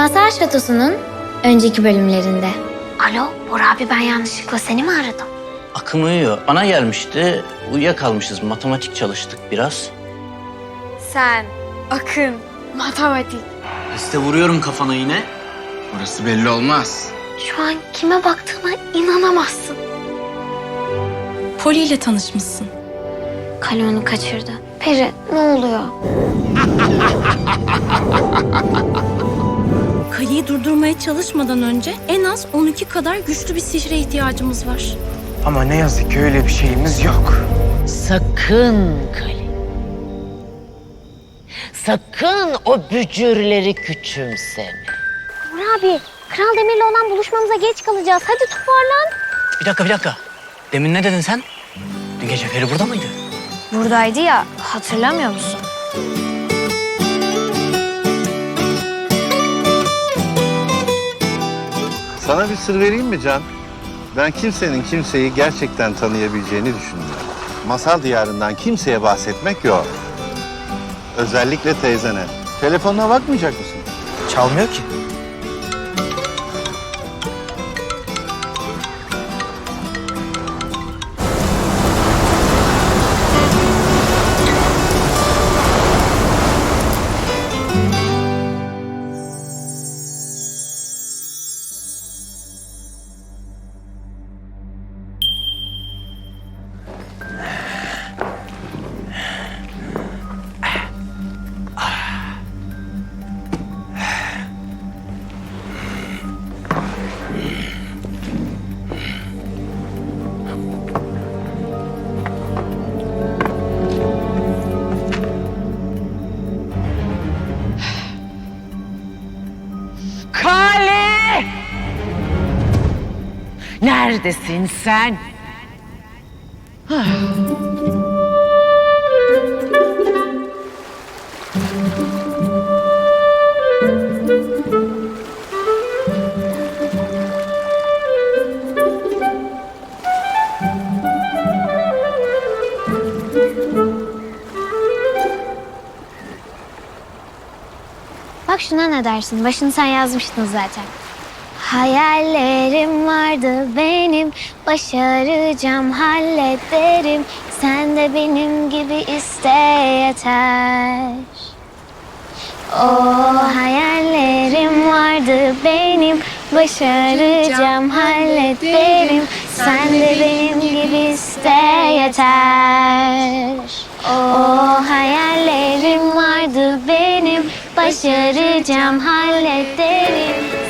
Masar Şatosu'nun önceki bölümlerinde. Alo, Bora abi ben yanlışlıkla seni mi aradım? Akım uyuyor. Bana gelmişti. Uyuyakalmışız. Matematik çalıştık biraz. Sen, Akın, matematik. Liste vuruyorum kafana yine. Orası belli olmaz. Şu an kime baktığına inanamazsın. Poli ile tanışmışsın. Kale onu kaçırdı. Peri ne oluyor? Kaleyi durdurmaya çalışmadan önce en az 12 kadar güçlü bir sihre ihtiyacımız var. Ama ne yazık ki öyle bir şeyimiz yok. Sakın Kali. Sakın o bücürleri küçümseme. Bora abi, Kral Demir'le olan buluşmamıza geç kalacağız. Hadi toparlan. Bir dakika, bir dakika. Demin ne dedin sen? Dün gece Feri burada mıydı? Buradaydı ya, hatırlamıyor musun? Sana bir sır vereyim mi Can? Ben kimsenin kimseyi gerçekten tanıyabileceğini düşünmüyorum. Masal diyarından kimseye bahsetmek yok. Özellikle teyzene. Telefonuna bakmayacak mısın? Çalmıyor ki. Neredesin sen? Bak şuna ne dersin? Başını sen yazmıştın zaten. Hayallerim vardı benim, başaracağım, hallederim. Sen de benim gibi iste yeter. O hayallerim vardı benim, başaracağım, hallederim. Sen de benim gibi iste yeter. O hayallerim vardı benim, başaracağım, hallederim.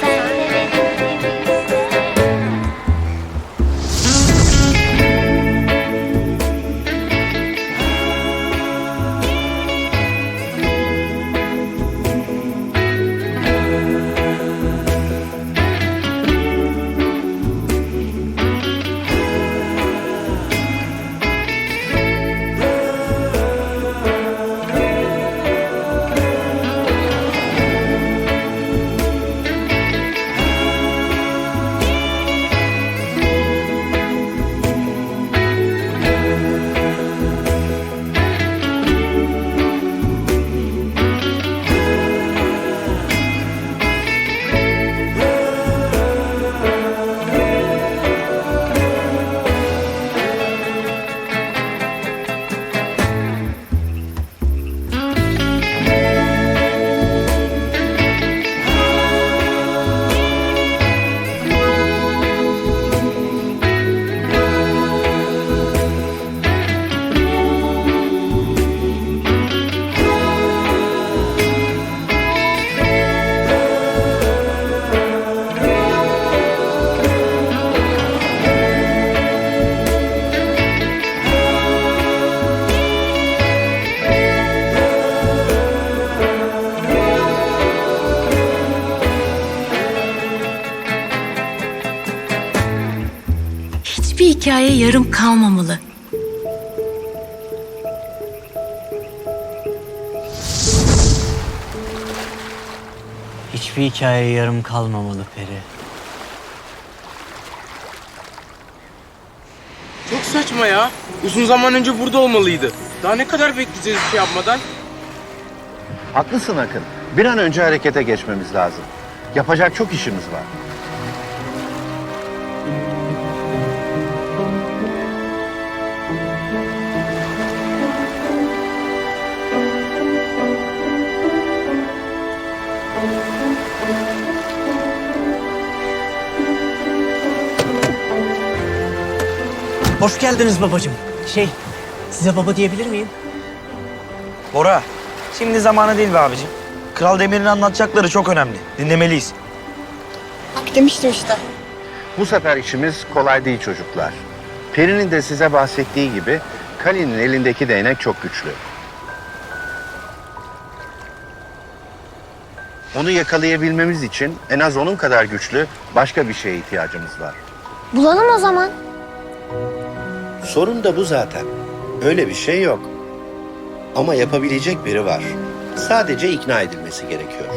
Kalmamalı. Hiçbir hikaye yarım kalmamalı Peri. Çok saçma ya. Uzun zaman önce burada olmalıydı. Daha ne kadar bekleyeceğiz bir şey yapmadan? Haklısın Akın. Bir an önce harekete geçmemiz lazım. Yapacak çok işimiz var. Hoş geldiniz babacığım. Şey, size baba diyebilir miyim? Bora, şimdi zamanı değil be abicim. Kral Demir'in anlatacakları çok önemli. Dinlemeliyiz. Bak demiştim işte. Bu sefer işimiz kolay değil çocuklar. Peri'nin de size bahsettiği gibi Kali'nin elindeki değnek çok güçlü. Onu yakalayabilmemiz için en az onun kadar güçlü başka bir şeye ihtiyacımız var. Bulalım o zaman. Sorun da bu zaten. Öyle bir şey yok. Ama yapabilecek biri var. Sadece ikna edilmesi gerekiyor.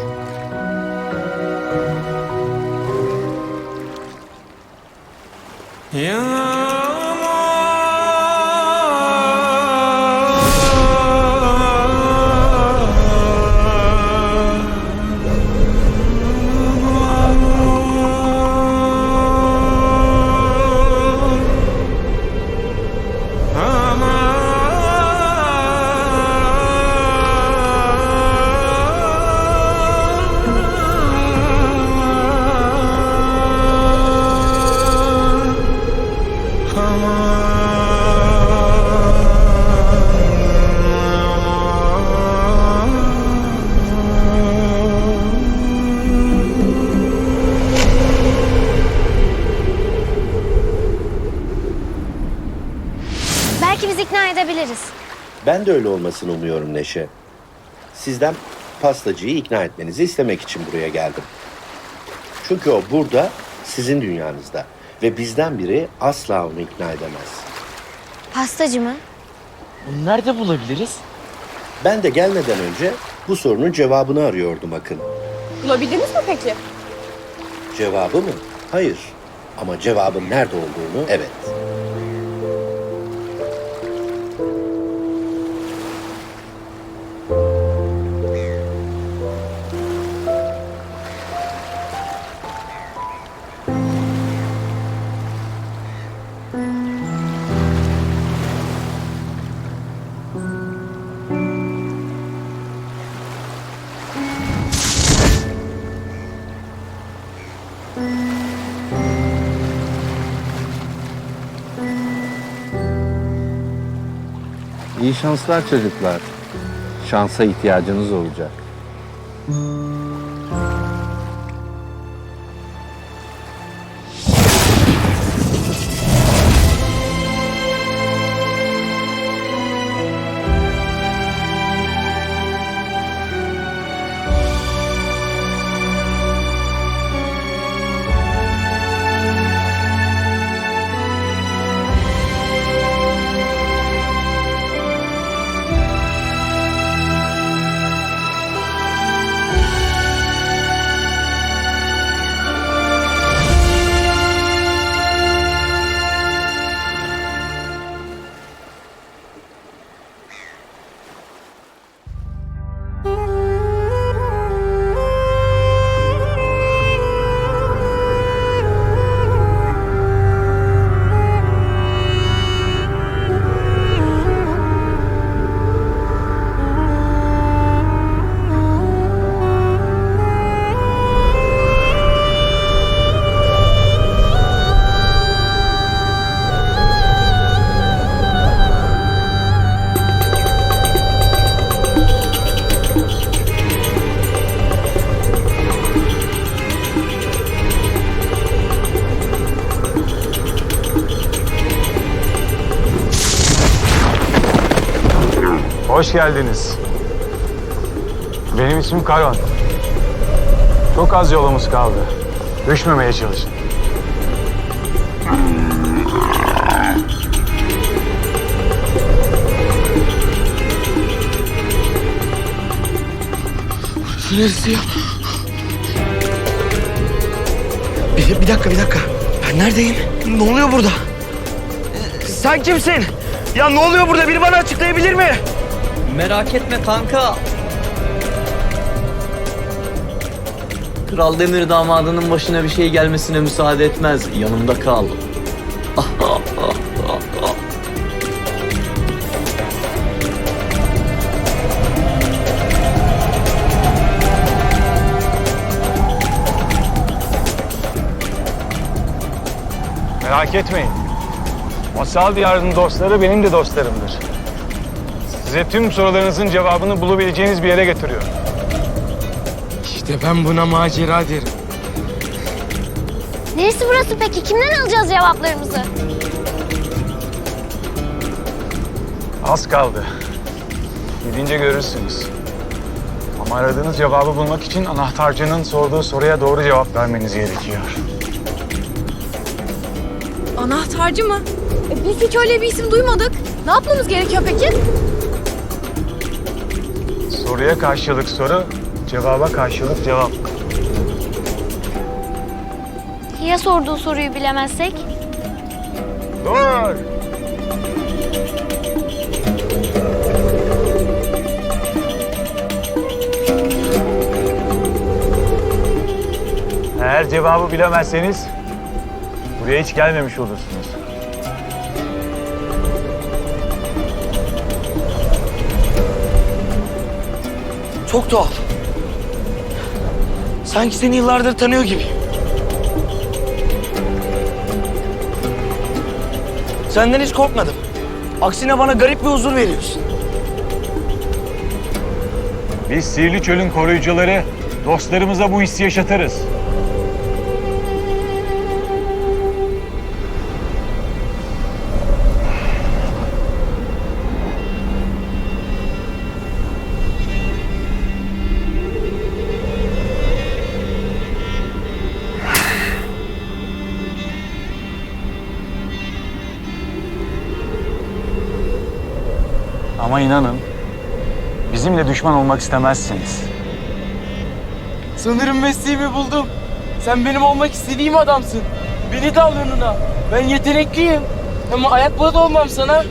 Belki biz ikna edebiliriz. Ben de öyle olmasını umuyorum Neşe. Sizden pastacıyı ikna etmenizi istemek için buraya geldim. Çünkü o burada, sizin dünyanızda. Ve bizden biri asla onu ikna edemez. Pastacı mı? Bunu nerede bulabiliriz? Ben de gelmeden önce bu sorunun cevabını arıyordum Akın. Bulabildiniz mi peki? Cevabı mı? Hayır. Ama cevabın nerede olduğunu evet. İyi şanslar çocuklar. Şansa ihtiyacınız olacak. Geldiniz. Benim ismim Karon. Çok az yolumuz kaldı. Düşmemeye çalışın. Neresi ya? Bir, bir dakika, bir dakika. Ben neredeyim? Ne oluyor burada? Sen kimsin? Ya ne oluyor burada? Biri bana açıklayabilir mi? Merak etme kanka. Kral Demir damadının başına bir şey gelmesine müsaade etmez. Yanımda kal. Merak etmeyin. Masal Diyarı'nın dostları benim de dostlarımdır. Size tüm sorularınızın cevabını bulabileceğiniz bir yere getiriyorum. İşte ben buna macera derim. Neresi burası peki? Kimden alacağız cevaplarımızı? Az kaldı. Gidince görürsünüz. Ama aradığınız cevabı bulmak için anahtarcının sorduğu soruya doğru cevap vermeniz gerekiyor. Anahtarcı mı? E, biz hiç öyle bir isim duymadık. Ne yapmamız gerekiyor peki? Soruya karşılık soru, cevaba karşılık cevap. Ya sorduğu soruyu bilemezsek? Dur! Eğer cevabı bilemezseniz buraya hiç gelmemiş olursunuz. Çok tuhaf. Sanki seni yıllardır tanıyor gibi. Senden hiç korkmadım. Aksine bana garip bir huzur veriyorsun. Biz Sihirli Çöl'ün koruyucuları dostlarımıza bu hissi yaşatırız. Ama inanın bizimle düşman olmak istemezsiniz. Sanırım mesleğimi buldum. Sen benim olmak istediğim adamsın. Beni de al yanına. Ben yetenekliyim. Ama ayak bağı da olmam sana.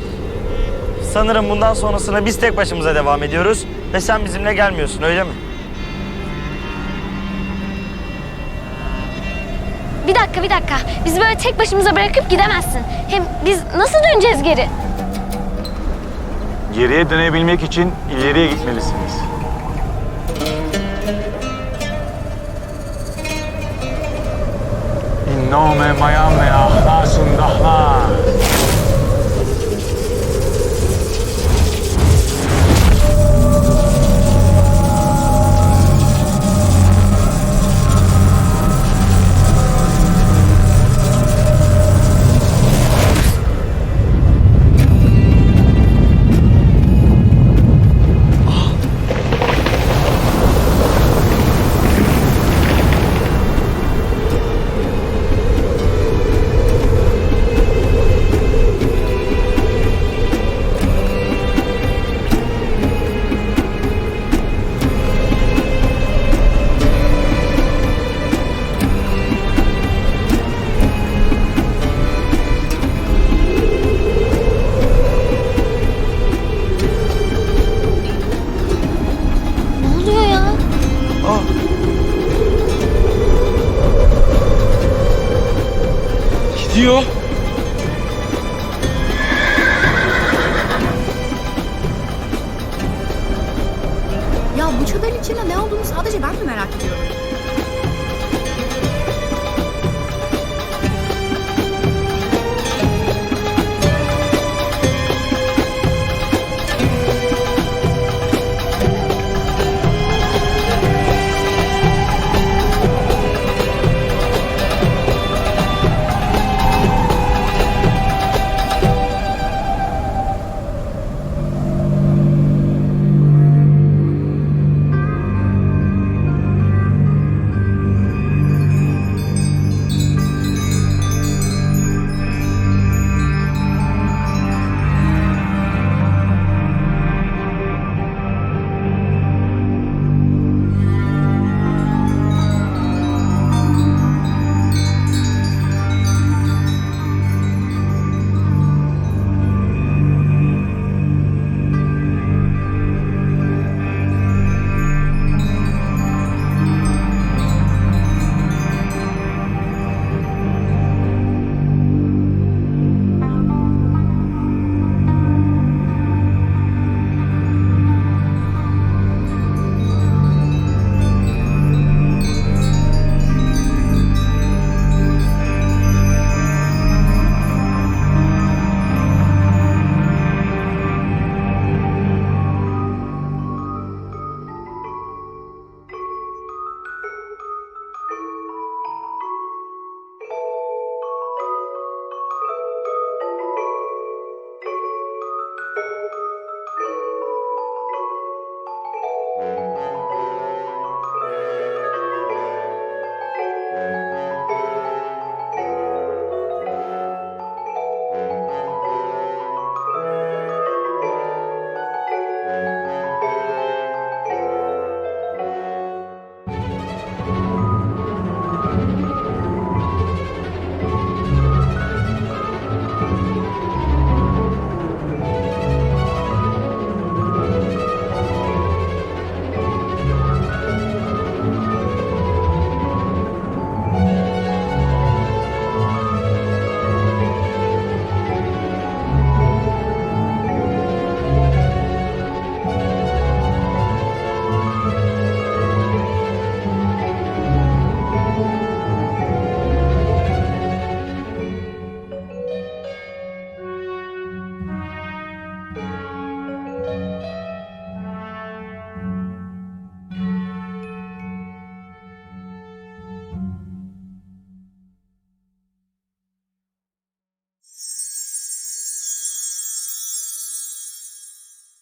Sanırım bundan sonrasına biz tek başımıza devam ediyoruz. Ve sen bizimle gelmiyorsun öyle mi? Bir dakika bir dakika. Bizi böyle tek başımıza bırakıp gidemezsin. Hem biz nasıl döneceğiz geri? Geriye dönebilmek için ileriye gitmelisiniz. In nome maiame ahlasun dahla. Gidiyor. Ya bu